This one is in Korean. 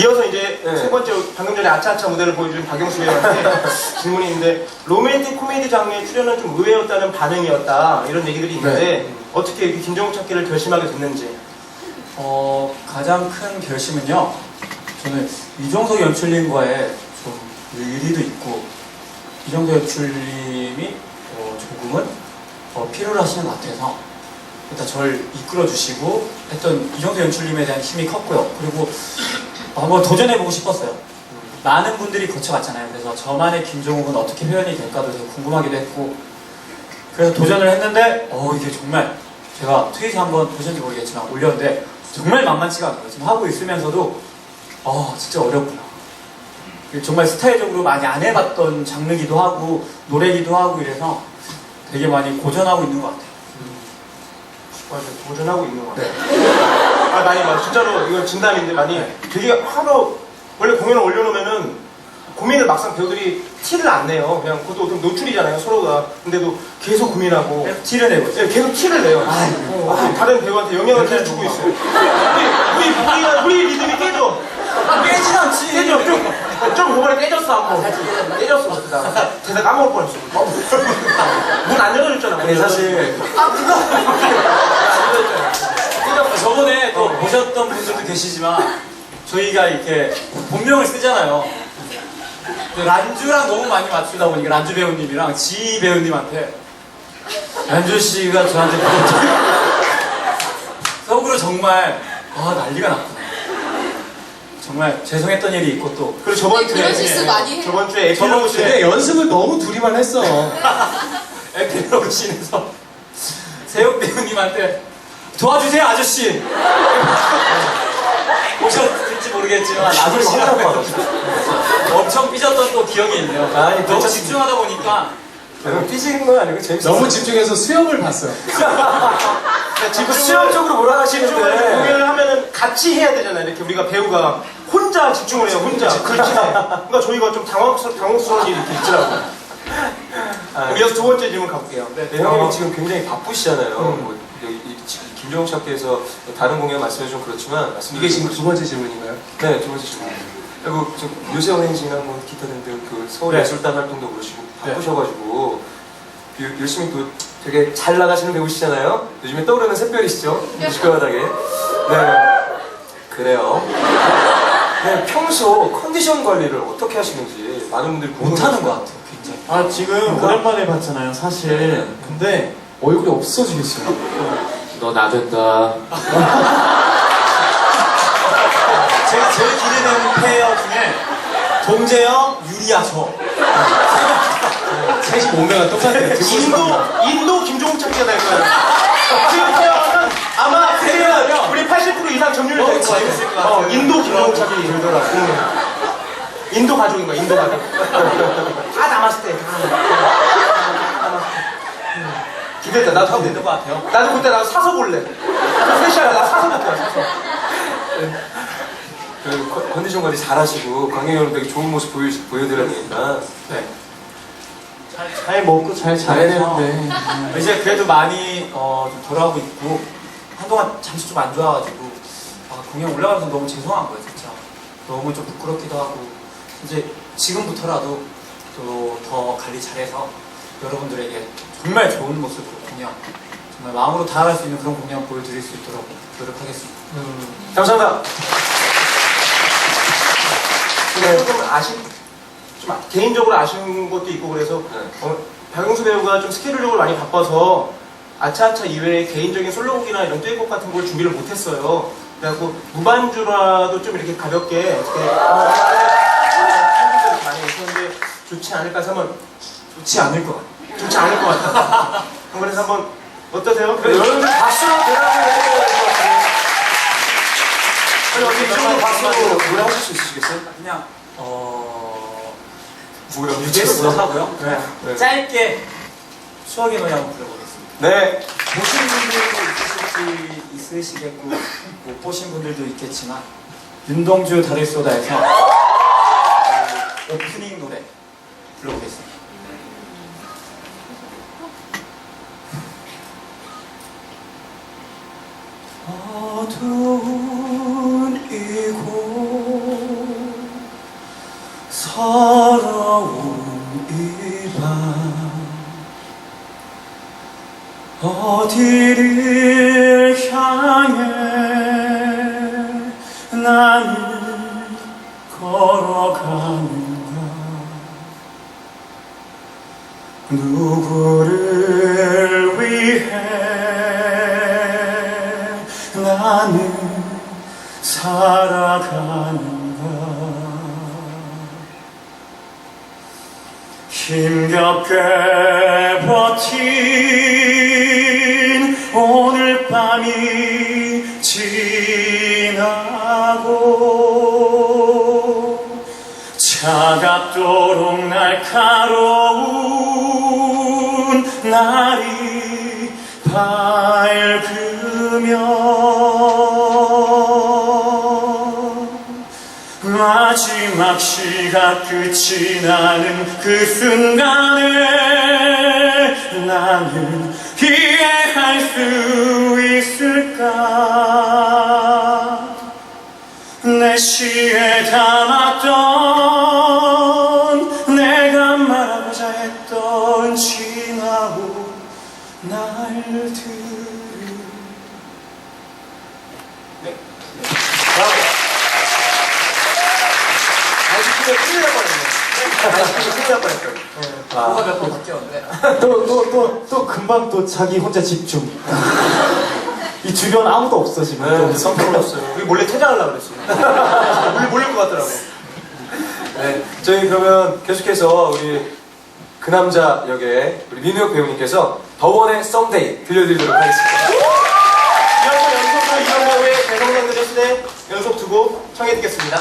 이어서 이제 네. 세 번째 방금 전에 아차아차 무대를 보여준 박영수 배우한테 질문이 있는데 로맨틱 코미디 장르에 출연은 좀 의외였다는 반응이었다 이런 얘기들이 있는데 네. 어떻게 이렇게 김정욱 찾기를 결심하게 됐는지 어, 가장 큰 결심은요. 저는 이종석 연출님과의 좀 의리도 있고 이종석 연출님이 어, 조금은 어, 필요로 하시는 것 같아서 일단 저를 이끌어 주시고 했던 이종석 연출님에 대한 힘이 컸고요. 그리고 한번 도전해보고 싶었어요. 많은 분들이 거쳐갔잖아요. 그래서 저만의 김종욱은 어떻게 표현이 될까도 궁금하기도 했고 그래서 도전을 했는데 어 이게 정말 제가 트윗에 한번 보셨는지 모르겠지만 올렸는데 정말 만만치가 않아요. 지금 하고 있으면서도 어 진짜 어렵구나. 정말 스타일적으로 많이 안 해봤던 장르기도 하고 노래기도 하고 이래서 되게 많이 고전하고 있는 것 같아요. 맞아 도전하고 있는 것 같아요. 아 많이 막 진짜로 이건 진담인데 많이 되게 하루 원래 공연을 올려놓으면은 고민을 막상 배우들이 티를 안 내요. 그냥 그것도 좀 노출이잖아요 서로가. 근데도 계속 고민하고 계속 티를 내고. 예, 계속 티를 내요. 아이고. 어, 다른 배우한테 영향을 계속 주고 있어요. 우리 우리 우리 우리 리듬이 깨져. 깨진 않지. 깨져 좀. 좀 이번에 깨졌어 한번. 깨졌어 그다. 대사 까먹을 뻔했어. 문 안 열어줬잖아. 문 근데 사실 아 그거. 안 열어줬잖아. 깨졌어. 저번에 또 보셨던 분들도 계시지만 저희가 이렇게 본명을 쓰잖아요. 란주랑 너무 많이 맞추다 보니까 란주 배우님이랑 지희 배우님한테 란주 씨가 저한테 속으로 정말 아 난리가 났구나. 정말 죄송했던 일이 있고 또 그리고 저번 근데 주에 그런 실수 많이 해요. 저번 주에 저번 에필로그 주에 근데 연습을 너무 둘이만 했어. 에필로그 씬에서 세욱 배우님한테 도와주세요 아저씨 오셨을지 모르겠지만 아저씨라고 엄청 삐졌던 또 기억이 있네요 아니, 너무 괜찮습니다. 집중하다 보니까 삐지는 건 아니고 재밌어. 너무 집중해서 수영을 봤어요. 지금 수영적으로 몰아가시는데. 공연을 하면은 같이 해야 되잖아요. 이렇게 우리가 배우가 혼자 집중을 해요. 혼자. 그렇지. 그러니까 저희가 좀 당황스러, 당황스러운 일이 이렇게 있더라고요. 아, 이어서 두 번째 질문 가볼게요. 네, 형님이 어, 지금 굉장히 바쁘시잖아요. 음. 뭐, 김종욱 찾기에서 다른 공연 말씀해 좀 그렇지만 말씀 이게 지금 두 번째 질문인가요? 네, 두 번째 질문. 그리고 지금 요새원 행진이나 뭐 기타 등등 그 서울 네. 예술단 활동도 그러시고 네. 바쁘셔가지고 요- 열심히 또 되게 잘 나가시는 배우시잖아요. 요즘에 떠오르는 샛별이시죠? 뮤지컬바닥에. 네. 그래요. 네, 평소 컨디션 관리를 어떻게 하시는지 많은 분들이 못하는 것 같아요 굉장히 아 지금 오랜만에 봤잖아요 사실 근데 얼굴이 없어지겠어요 너 나된다. 제가 제일 기대되는 페어 중에 동재영, 유리아 저 75명은 똑같아요 인도, 인도 김종욱 찾기가 될 거예요. 지금 태어나면 아마 세계라면 우리 80% 이상 점유율 너무 될 거예요. 것 같아요. 어, 인도 김종욱 찾기 들더라고. 응. 인도 가족인 거야, 인도 가족. 다 남았을 때. 다 남았을 때. 응. 기대돼, 나도 기대돼. 있는 것 같아요 나도 그때 나도 사서 볼래. 스페셜 나 사서 볼게요, 사서. 그 컨- 컨디션 관리 잘하시고 관객 여러분들에게 좋은 모습 보여, 보여드려야 되니까 네. 잘, 잘 먹고 잘 자야 되는데 이제 그래도 많이 어, 좀 돌아오고 있고 한동안 잠시 좀 안 좋아가지고 아, 공연 올라가면서 너무 죄송한 거예요 진짜 너무 좀 부끄럽기도 하고 이제 지금부터라도 또 더 관리 잘해서 여러분들에게 정말 좋은 모습으로 공연 정말 마음으로 다가갈 수 있는 그런 공연 보여드릴 수 있도록 노력하겠습니다 감사합니다. 네. 조금 아쉬, 좀 아- 개인적으로 아쉬운 것도 있고 그래서 네. 어, 박영수 배우가 좀 스케줄적으로 많이 바빠서 아차아차 이외에 개인적인 솔로곡이나 이런 듀엣곡 같은 걸 준비를 못했어요. 그래갖고 무반주라도 좀 이렇게 가볍게 어떻게 어, 팬분들이 많이 오셨는데 좋지 않을까 해서 한번 좋지 않을 것 같아요 좋지 않을 것 같아요. 그래서 한번 어떠세요? 여러분들 박수로 대답을 해드려야 될 것 같아요. 아니 어디 이 정도 박수 노래 하실 수 있으시겠어요? 그냥 어... 뭐야 유재수 못하고요 네. 네. 짧게 추억의 노래 한번 불러보겠습니다 네. 보신 분들도 있으시겠고 못 보신 분들도 있겠지만 윤동주 쏟아에서 그 오프닝 노래 불러보겠습니다. 어두운 이곳 서러운 이밤 어디를 향해 나는 걸어가는가? 누구를 나는 살아가는가. 힘겹게 버틴 오늘 밤이 지나고 차갑도록 날카로운 날이 밝 으면 마지막 시가 끝이 나는 그 순간에 나는 이해할 수 있을까? 내 시에 담았던 내가 말하고자 했던 지나온 날들 아쉽게 큰일 날 뻔했네. 아쉽게 큰일 날 뻔했어요. 아, 몇번 바뀌었는데 또 또 또 또 금방 또 자기 혼자 집중. 이 주변 아무도 없어 지금. 네, 좀 성스러웠어요. 우리 몰래 퇴장하려고 그랬어요. 몰래 몰릴 것 같더라고. 네, 저희 그러면 계속해서 우리 그 남자 역의 우리 민우혁 배우님께서 더원의 썸데이 들려드리도록 하겠습니다. 이어서 연속으로 이영화의 대성당들의 시대 연속 두곡 청해 듣겠습니다.